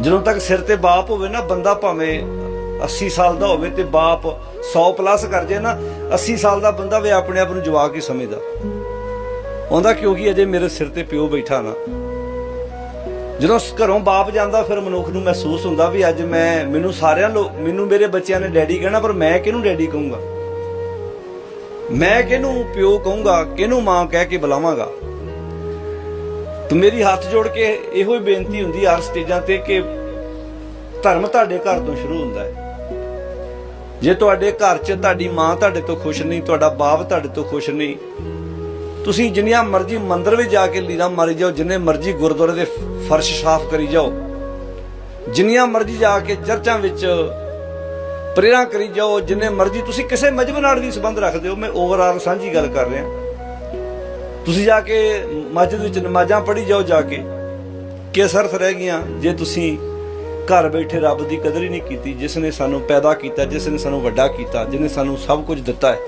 ਜਦੋਂ ਤੱਕ ਸਿਰ ਤੇ ਬਾਪ ਹੋਵੇ ਨਾ, ਬੰਦਾ ਭਾਵੇਂ 80 ਸਾਲ ਦਾ ਹੋਵੇ ਤੇ ਬਾਪ 100 ਪਲੱਸ ਕਰ ਜੇ ਨਾ 80 ਸਾਲ ਦਾ ਬੰਦਾ ਵੀ ਆਪਣੇ ਆਪ ਨੂੰ ਜਵਾਕ ਹੀ ਸਮਝਦਾ। ਉਹਦਾ ਕਿਉਂਕਿ ਅਜੇ ਮੇਰੇ ਸਿਰ ਤੇ ਪਿਓ ਬੈਠਾ ਨਾ। ਜਦੋਂ ਘਰੋਂ ਬਾਪ ਜਾਂਦਾ, ਫਿਰ ਮਨੁੱਖ ਨੂੰ ਮਹਿਸੂਸ ਹੁੰਦਾ ਵੀ ਅੱਜ ਮੈਂ, ਮੈਨੂੰ ਸਾਰਿਆਂ ਲੋਕ ਮੈਨੂੰ ਮੇਰੇ ਬੱਚਿਆਂ ਨੇ ਡੈਡੀ ਕਹਿਣਾ, ਪਰ ਮੈਂ ਕਿਹਨੂੰ ਡੈਡੀ ਕਹੂੰਗਾ? ਮੈਂ ਕਿਹਨੂੰ ਪਿਓ ਕਹੂੰਗਾ, ਕਿਹਨੂੰ ਮਾਂ ਕਹਿ ਕੇ ਬੁਲਾਵਾਂਗਾ? ਤੇ ਮੇਰੀ ਹੱਥ ਜੋੜ ਕੇ ਇਹੋ ਹੀ ਬੇਨਤੀ ਹੁੰਦੀ ਹਰ ਸਟੇਜਾਂ ਤੇ ਕਿ ਧਰਮ ਤੁਹਾਡੇ ਘਰ ਤੋਂ ਸ਼ੁਰੂ ਹੁੰਦਾ ਹੈ। ਜੇ ਤੁਹਾਡੇ ਘਰ 'ਚ ਤੁਹਾਡੀ ਮਾਂ ਤੁਹਾਡੇ ਤੋਂ ਖੁਸ਼ ਨਹੀਂ, ਤੁਹਾਡਾ ਬਾਪ ਤੁਹਾਡੇ ਤੋਂ ਖੁਸ਼ ਨਹੀਂ, ਤੁਸੀਂ ਜਿੰਨੀਆਂ ਮਰਜ਼ੀ ਮੰਦਰ ਵਿੱਚ ਜਾ ਕੇ ਲੀਲਾ ਮਾਰੀ ਜਾਓ, ਜਿੰਨੇ ਮਰਜ਼ੀ ਗੁਰਦੁਆਰੇ ਦੇ ਫਰਸ਼ ਸਾਫ਼ ਕਰੀ ਜਾਓ, ਜਿੰਨੀਆਂ ਮਰਜ਼ੀ ਜਾ ਕੇ ਚਰਚਾਂ ਵਿੱਚ ਪ੍ਰੇਰਾਂ ਕਰੀ ਜਾਓ, ਜਿੰਨੇ ਮਰਜ਼ੀ ਤੁਸੀਂ ਕਿਸੇ ਮਜਬ ਨਾਲ ਵੀ ਸੰਬੰਧ ਰੱਖਦੇ ਹੋ, ਮੈਂ ਓਵਰਆਲ ਸਾਂਝੀ ਗੱਲ ਕਰ ਰਿਹਾ। ਤੁਸੀਂ ਜਾ ਕੇ ਮਸਜਿਦ ਵਿੱਚ ਨਮਾਜ਼ਾਂ ਪੜ੍ਹੀ ਜਾਓ ਜਾ ਕੇ, ਕਿ ਸਰਥ ਰਹਿ ਗਈਆਂ ਜੇ ਤੁਸੀਂ ਘਰ ਬੈਠੇ ਰੱਬ ਦੀ ਕਦਰ ਹੀ ਨਹੀਂ ਕੀਤੀ, ਜਿਸ ਨੇ ਸਾਨੂੰ ਪੈਦਾ ਕੀਤਾ, ਜਿਸ ਨੇ ਸਾਨੂੰ ਵੱਡਾ ਕੀਤਾ ਜਿਸ ਨੇ ਸਾਨੂੰ ਸਭ ਕੁਝ ਦਿੱਤਾ ਹੈ।